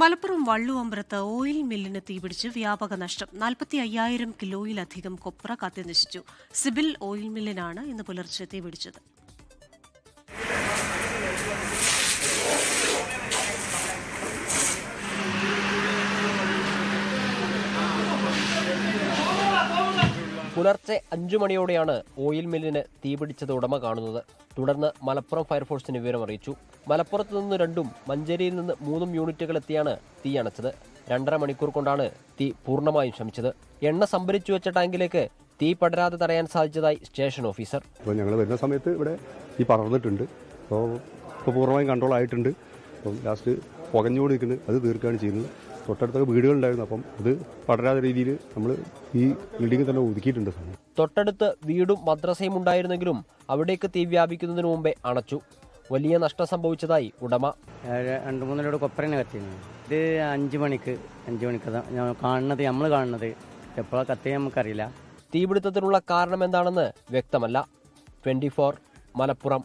Malappuram വള്ളുവമ്പ്രത്ത് oil മില്ലിന് തീപിടിച്ച് വ്യാപക നഷ്ടം. നാൽപ്പത്തി അയ്യായിരം കിലോയിലധികം കൊപ്ര കത്തിനശിച്ചു. സിബിൽ ഓയിൽ മില്ലിനാണ് ഇന്ന് പുലർച്ചെ തീപിടിച്ചത്. പുലർച്ചെ അഞ്ചു മണിയോടെയാണ് ഓയിൽ മില്ലിന് തീപിടിച്ചത് ഉടമ കാണുന്നത്. തുടർന്ന് മലപ്പുറം ഫയർഫോഴ്സിന് വിവരം അറിയിച്ചു. മലപ്പുറത്ത് നിന്ന് രണ്ടും മഞ്ചേരിയിൽ നിന്ന് മൂന്നും യൂണിറ്റുകൾ എത്തിയാണ് തീ അണച്ചത്. രണ്ടര മണിക്കൂർ കൊണ്ടാണ് തീ പൂർണമായും ശമിച്ചത്. എണ്ണ സംഭരിച്ചു വെച്ച ടാങ്കിലേക്ക് തീ പടരാതെ തടയാൻ സാധിച്ചതായി സ്റ്റേഷൻ ഓഫീസർ. ഇപ്പോൾ ഞങ്ങൾ വരുന്ന സമയത്ത് ഇവിടെ തീ പടർന്നിട്ടുണ്ട് അപ്പോൾ ഇപ്പോൾ പൂർണമായും കൺട്രോൾ ആയിട്ടുണ്ട്. അപ്പം ലാസ്റ്റ് പുകഞ്ഞുകൊണ്ട് നിൽക്കുന്നത് അത് തീർക്കുകയാണ് ചെയ്യുന്നത്. തൊട്ടടുത്തൊക്കെ വീടുകളുണ്ടായിരുന്നു. അപ്പം അത് പടരാത്ത രീതിയിൽ നമ്മൾ ഈ ബിൽഡിംഗ് തന്നെ ഒതുക്കിയിട്ടുണ്ട് തൊട്ടടുത്ത് വീടും മദ്രസയും ഉണ്ടായിരുന്നെങ്കിലും അവിടേക്ക് തീ വ്യാപിക്കുന്നതിന് മുമ്പേ അണച്ചു. വലിയ നഷ്ടം സംഭവിച്ചതായി ഉടമ. രണ്ട് മൂന്ന് ലോഡ് കൊപ്പരനെ കത്തിയിരുന്നു. ഇത് അഞ്ച് മണിക്ക് അഞ്ച് മണിക്ക് ഞാൻ കാണുന്നത് നമ്മൾ കാണുന്നത്. എപ്പോഴാണ് കത്തി നമുക്കറിയില്ല. തീപിടുത്തത്തിനുള്ള കാരണം എന്താണെന്ന് വ്യക്തമല്ല. ട്വന്റി മലപ്പുറം.